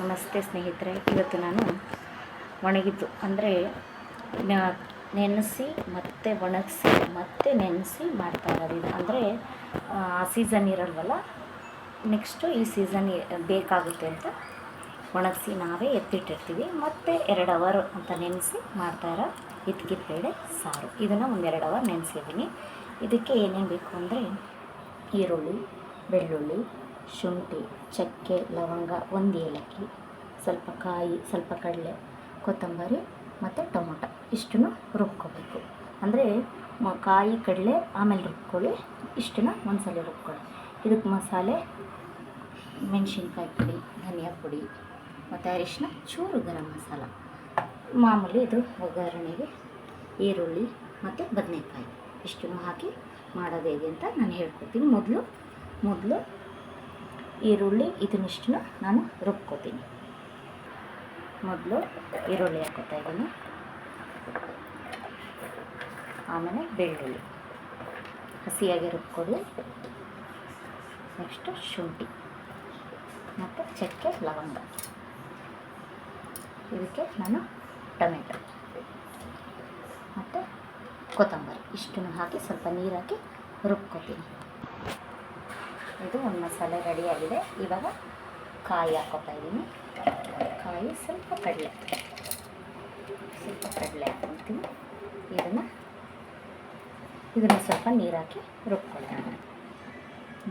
ನಮಸ್ತೆ ಸ್ನೇಹಿತರೆ, ಇವತ್ತು ನಾನು ಒಣಗಿದ್ದು. ಅಂದರೆ ನೆನೆಸಿ, ಮತ್ತೆ ಒಣಗಿಸಿ, ಮತ್ತೆ ನೆನೆಸಿ ಮಾಡ್ತಾ ಇರೋದು ಅಂದರೆ, ಆ ಸೀಸನ್ ಇರಲ್ವಲ್ಲ? ನೆಕ್ಸ್ಟು ಈ ಸೀಸನ್ ಬೇಕಾಗುತ್ತೆ ಅಂತ ಒಣಗಿಸಿ ನಾವೇ ಎತ್ತಿಟ್ಟಿರ್ತೀವಿ. ಮತ್ತೆ ಎರಡು ಅವರ್ ಅಂತ ನೆನೆಸಿ ಮಾಡ್ತಾ ಇರೋ ಇದ್ಕಿದ ಬೇಳೆ ಸಾರು. ಇದನ್ನು ಒಂದೆರಡು ಅವರ್ ನೆನೆಸಿದ್ದೀನಿ. ಇದಕ್ಕೆ ಏನೇನು ಬೇಕು ಅಂದರೆ, ಈರುಳ್ಳಿ, ಬೆಳ್ಳುಳ್ಳಿ ಶುಂಠಿ, ಚಕ್ಕೆ, ಲವಂಗ, ಒಂದು ಏಲಕ್ಕಿ, ಸ್ವಲ್ಪ ಕಾಯಿ, ಸ್ವಲ್ಪ ಕಡಲೆ, ಕೊತ್ತಂಬರಿ ಮತ್ತು ಟೊಮೊಟೊ. ಇಷ್ಟನ್ನು ರುಬ್ಕೋಬೇಕು. ಅಂದರೆ ಕಾಯಿ, ಕಡಲೆ, ಆಮೇಲೆ ರುಬ್ಕೊಳ್ಳಿ. ಇಷ್ಟನ್ನ ಒಂದ್ಸಲ ರುಬ್ಕೊಳ್ಳಿ. ಇದಕ್ಕೆ ಮಸಾಲೆ, ಮೆಣಸಿನ್ಕಾಯಿ ಪುಡಿ, ಧನಿಯಾ ಪುಡಿ ಮತ್ತು ಅರಿಶಿನ ಚೂರು ಗರಂ ಮಸಾಲ. ಮಾಮೂಲಿ ಇದು ಒಗ್ಗರಣೆಗೆ ಈರುಳ್ಳಿ ಮತ್ತು ಬದನೆಕಾಯಿ. ಇಷ್ಟನ್ನು ಹಾಕಿ ಮಾಡೋದು ಹೇಗೆ ಅಂತ ನಾನು ಹೇಳ್ಕೊತೀನಿ ಮೊದಲು ಮೊದಲು ಈರುಳ್ಳಿ, ಇದನ್ನಿಷ್ಟನ್ನು ನಾನು ರುಬ್ಕೋತೀನಿ. ಮೊದಲು ಈರುಳ್ಳಿ ಹಾಕೋತಾ ಇದ್ದೀನಿ. ಆಮೇಲೆ ಬೆಳ್ಳುಳ್ಳಿ. ಹಸಿಯಾಗಿ ರುಬ್ಕೊಳ್ಳಿ. ನೆಕ್ಸ್ಟು ಶುಂಠಿ ಮತ್ತು ಚಕ್ಕೆ ಲವಂಗ. ಇದಕ್ಕೆ ನಾನು ಟೊಮೆಟೊ ಮತ್ತು ಕೊತ್ತಂಬರಿ. ಇಷ್ಟನ್ನು ಹಾಕಿ ಸ್ವಲ್ಪ ನೀರು ಹಾಕಿ ರುಬ್ಕೋತೀನಿ. ಇದು ಒಂದು ಮಸಾಲೆ ರೆಡಿಯಾಗಿದೆ ಇವಾಗ ಕಾಯಿ ಹಾಕೋತಾ ಇದ್ದೀನಿ. ಕಾಯಿ ಸ್ವಲ್ಪ ಕಡಲೆ ಸ್ವಲ್ಪ ಕಡಲೆ ಹಾಕ್ಕೊತೀನಿ ಇದನ್ನು ಇದನ್ನು ಸ್ವಲ್ಪ ನೀರು ಹಾಕಿ ರುಬ್ಕೊಳ್ಳೋಣ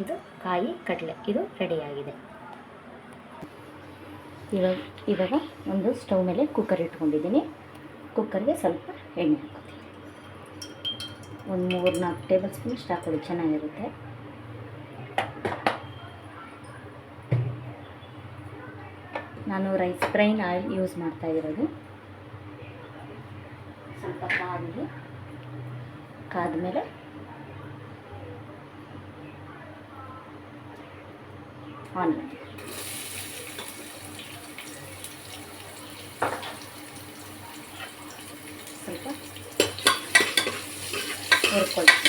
ಇದು ಕಾಯಿ ಕಡಲೆ. ಇದು ರೆಡಿಯಾಗಿದೆ ಇವಾಗ ಇವಾಗ ಒಂದು ಸ್ಟವ್ ಮೇಲೆ ಕುಕ್ಕರ್ ಇಟ್ಕೊಂಡಿದ್ದೀನಿ. ಕುಕ್ಕರ್ಗೆ ಸ್ವಲ್ಪ ಎಣ್ಣೆ ಹಾಕೋತೀನಿ ಒಂದು ಮೂರು ನಾಲ್ಕು ಟೇಬಲ್ ಸ್ಪೂನ್ ಅಷ್ಟು ಹಾಕೊಳ್ಳಿ ಚೆನ್ನಾಗಿರುತ್ತೆ. ನಾನು ರೈಸ್ ಬ್ರೈನ್ ಆಯಿಲ್ ಯೂಸ್ ಮಾಡ್ತಾ ಇರೋದು. ಸ್ವಲ್ಪ ಕಾದಿಗೆ ಕಾದ್ಮೇಲೆ ಆನ್ ಸ್ವಲ್ಪ ಹುರ್ಕೊಳ್ಳಿ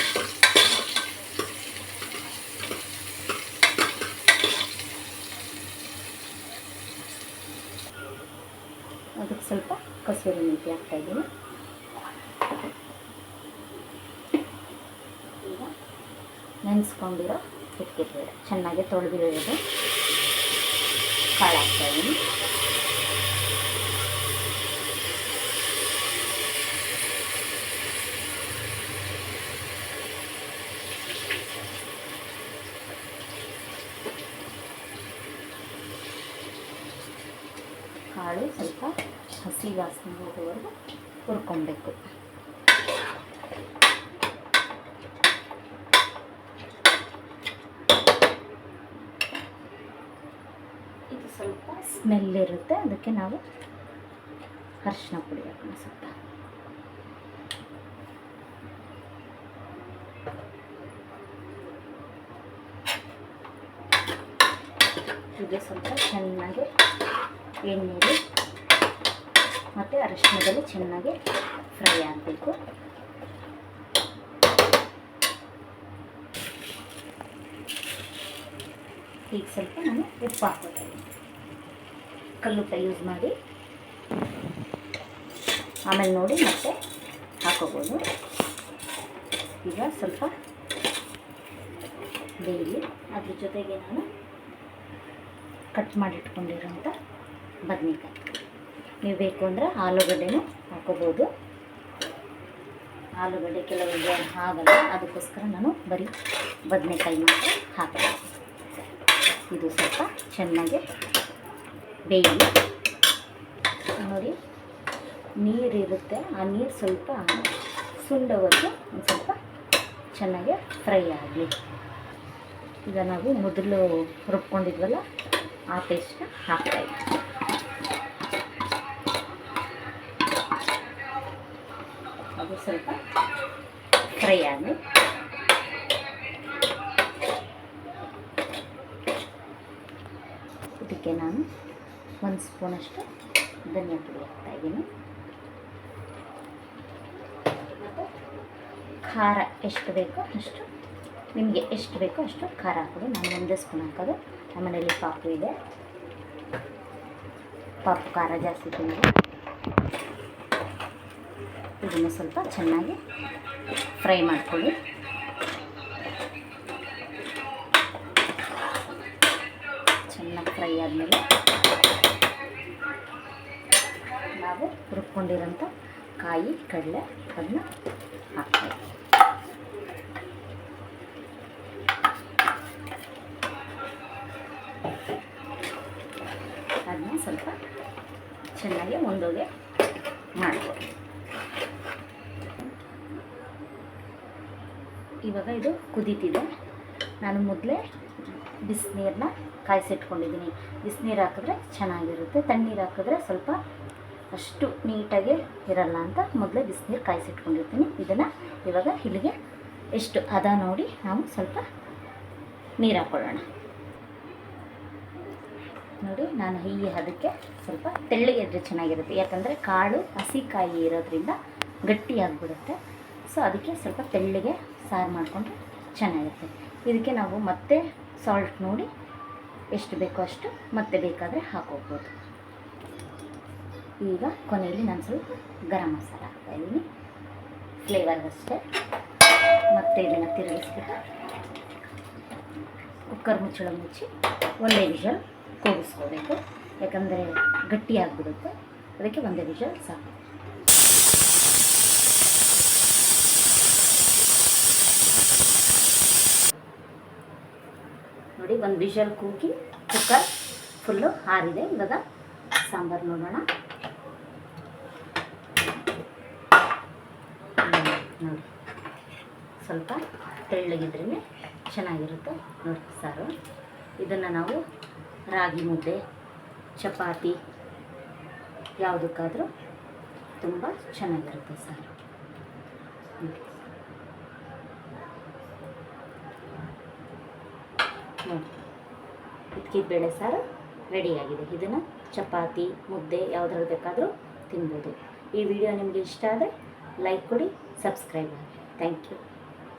ಅದಕ್ಕೆ ಸ್ವಲ್ಪ ಕಸೂರಿ ಮೆಂತ್ಯ ಹಾಕ್ತಾ ಇದ್ದೀನಿ. ಈಗ ನೆನೆಸ್ಕೊಂಡಿರೋ ಬೇಡ ಚೆನ್ನಾಗಿ ತೊಳೆದಿರೋದು. ಕಾಳು ಹಾಕ್ತಾ ಕಾಳು ಸ್ವಲ್ಪ ಹಸಿ ವಾಸನೆ ಹೋಗೋವರೆಗೂ ಹುರ್ಕೊಬೇಕು. ಇದು ಸ್ವಲ್ಪ ಸ್ಮೆಲ್ ಇರುತ್ತೆ. ಅದಕ್ಕೆ ನಾವು ಅರಿಶಿನ ಪುಡಿ ಹಾಕೋಣ ಸ್ವಲ್ಪ. ಇದು ಸ್ವಲ್ಪ ಚೆನ್ನಾಗಿ ಎಣ್ಣೆಲಿ ಮತ್ತು ಅರಿಶಿನದಲ್ಲಿ ಚೆನ್ನಾಗಿ ಫ್ರೈ ಆಗಬೇಕು. ಈಗ ಸ್ವಲ್ಪ ನಾನು ಉಪ್ಪು ಹಾಕೋತೀನಿ ಕಲ್ಲುಪ್ಪ ಯೂಸ್ ಮಾಡಿ. ಆಮೇಲೆ ನೋಡಿ ಮತ್ತೆ ಹಾಕೋಬೋದು. ಈಗ ಸ್ವಲ್ಪ ಬೇಯಲಿ ಅದ್ರ ಜೊತೆಗೆ ನಾನು ಕಟ್ ಮಾಡಿ ಇಟ್ಕೊಂಡಿರೋಂಥ ಬದನೆಕಾಯಿ. ನೀವು ಬೇಕು ಅಂದರೆ ಆಲೂಗಡ್ಡೆನೂ ಹಾಕೋಬೋದು. ಆಲೂಗಡ್ಡೆ ಕೆಲವೊಂದು ಆಗಲ್ಲ, ಅದಕ್ಕೋಸ್ಕರ ನಾನು ಬರೀ ಬದನೆಕಾಯಿ ಮಾತ್ರ ಹಾಕಬೇಕು ಇದು ಸ್ವಲ್ಪ ಚೆನ್ನಾಗಿ ಬೇಯಿ ನೋಡಿ, ನೀರಿರುತ್ತೆ, ಆ ನೀರು ಸ್ವಲ್ಪ ಸುಂಡವರೆಗೆ ಒಂದು ಸ್ವಲ್ಪ ಚೆನ್ನಾಗಿ ಫ್ರೈ ಆಗಲಿ. ಈಗ ನಾವು ಮೊದಲು ರುಬ್ಕೊಂಡಿದ್ವಲ್ಲ, ಆ ಪೇಸ್ಟ್ನ ಹಾಕ್ತಾಯಿದ್ವಿ ಅದು ಸ್ವಲ್ಪ ಫ್ರೈ ಆಗಲಿ ಇದಕ್ಕೆ ನಾನು ಒಂದು ಸ್ಪೂನಷ್ಟು ಧನಿಯಾ ಪುಡಿ ಹಾಕ್ತಾಯಿದ್ದೀನಿ ಖಾರ ಎಷ್ಟು ಬೇಕೋ ಅಷ್ಟು, ನಿಮಗೆ ಎಷ್ಟು ಬೇಕೋ ಅಷ್ಟು ಖಾರ ಹಾಕೋದು ನಾನು ಒಂದೇ ಸ್ಪೂನ್ ಹಾಕೋದು. ನಮ್ಮ ಮನೇಲಿ ಪಾಪು ಇದೆ. ಪಾಪು ಖಾರ ಜಾಸ್ತಿ ತಿನ್ನೋದು. ಇದನ್ನು ಸ್ವಲ್ಪ ಚೆನ್ನಾಗಿ ಫ್ರೈ ಮಾಡ್ಕೊಳ್ಳಿ. ಚೆನ್ನಾಗಿ ಫ್ರೈ ಆದಮೇಲೆ ನಾವು ರುಬ್ಕೊಂಡಿರೋಂಥ ಕಾಯಿ, ಕಡಲೆ ಅದನ್ನ ಹಾಕ್ತೀವಿ ಅದನ್ನ ಸ್ವಲ್ಪ ಚೆನ್ನಾಗಿ ಮುಂದೋಗೆ ಮಾಡ್ಕೊಳ್ಳಿ. ಇವಾಗ ಇದು ಕುದೀತಿದೆ. ನಾನು ಮೊದಲೇ ಬಿಸಿನೀರನ್ನ ಕಾಯಿಸಿಟ್ಕೊಂಡಿದ್ದೀನಿ. ಬಿಸಿನೀರು ಹಾಕಿದ್ರೆ ಚೆನ್ನಾಗಿರುತ್ತೆ. ತಣ್ಣೀರು ಹಾಕಿದ್ರೆ ಸ್ವಲ್ಪ ಅಷ್ಟು ನೀಟಾಗಿ ಇರಲ್ಲ ಅಂತ ಮೊದಲೇ ಬಿಸಿನೀರು ಕಾಯಿಸಿಟ್ಕೊಂಡಿರ್ತೀನಿ. ಇದನ್ನು ಇವಾಗ ಇಲ್ಲಿಗೆ ಎಷ್ಟು ಅದ ನೋಡಿ ನಾವು ಸ್ವಲ್ಪ ನೀರು ಹಾಕ್ಕೊಳ್ಳೋಣ ನೋಡಿ, ನಾನು ಈ ಹದಕ್ಕೆ ಸ್ವಲ್ಪ ತೆಳ್ಳಗೆ ಇದ್ರೆ ಚೆನ್ನಾಗಿರುತ್ತೆ. ಯಾಕಂದರೆ ಕಾಳು ಹಸಿ ಕಾಯಿ ಇರೋದ್ರಿಂದ ಗಟ್ಟಿಯಾಗಿಬಿಡುತ್ತೆ ಸೊ ಅದಕ್ಕೆ ಸ್ವಲ್ಪ ತೆಳ್ಳಗೆ ಸಾರು ಮಾಡಿಕೊಂಡ್ರೆ ಚೆನ್ನಾಗಿರುತ್ತೆ. ಇದಕ್ಕೆ ನಾವು ಮತ್ತೆ ಸಾಲ್ಟ್ ನೋಡಿ ಎಷ್ಟು ಬೇಕೋ ಅಷ್ಟು ಮತ್ತೆ ಬೇಕಾದರೆ ಹಾಕೋಗ್ಬೋದು ಈಗ ಕೊನೆಯಲ್ಲಿ ನಾನು ಸ್ವಲ್ಪ ಗರಂ ಮಸಾಲ ಹಾಕ್ತಾಯಿದ್ದೀನಿ ಫ್ಲೇವರ್ಗಷ್ಟೇ ಮತ್ತೆ ಇದನ್ನು ತಿರುಗಿಸ್ಬಿಟ್ಟು ಕುಕ್ಕರ್ ಮುಚ್ಚಳ ಮುಚ್ಚಿ ಒಂದೇ ವಿಷಲ್ ಕೂಗಿಸ್ಕೋಬೇಕು. ಯಾಕಂದರೆ ಗಟ್ಟಿಯಾಗಿಬಿಡುತ್ತೆ ಅದಕ್ಕೆ ಒಂದೇ ವಿಷಲ್ ಸಾಕು ನೋಡಿ ಒಂದು ವಿಷಲ್ ಕೂಗಿ ಕುಕ್ಕರ್ ಫುಲ್ಲು ಹಾರಿದೆ. ಇವಾಗ ಸಾಂಬಾರು ನೋಡೋಣ. ನೋಡಿ. ಸ್ವಲ್ಪ ತೆಳ್ಳಗಿದ್ರೇ ಚೆನ್ನಾಗಿರುತ್ತೆ. ನೋಡಿ ಸಾರು. ಇದನ್ನು ನಾವು ರಾಗಿ ಮುದ್ದೆ, ಚಪಾತಿ, ಯಾವುದಕ್ಕಾದರೂ ತುಂಬ ಚೆನ್ನಾಗಿರುತ್ತೆ ಸಾರು. ನೋಡಿ ಇದಕ್ಕೆ ಬೇಳೆ ಸಾರು ರೆಡಿಯಾಗಿದೆ ಇದನ್ನು ಚಪಾತಿ, ಮುದ್ದೆ ಯಾವುದ್ರಲ್ಲಿ ಬೇಕಾದರೂ ತಿನ್ಬೋದು. ಈ ವಿಡಿಯೋ ನಿಮಗೆ ಇಷ್ಟ ಆದರೆ ಲೈಕ್ ಕೊಡಿ ಸಬ್ಸ್ಕ್ರೈಬ್ ಮಾಡಿ. Thank you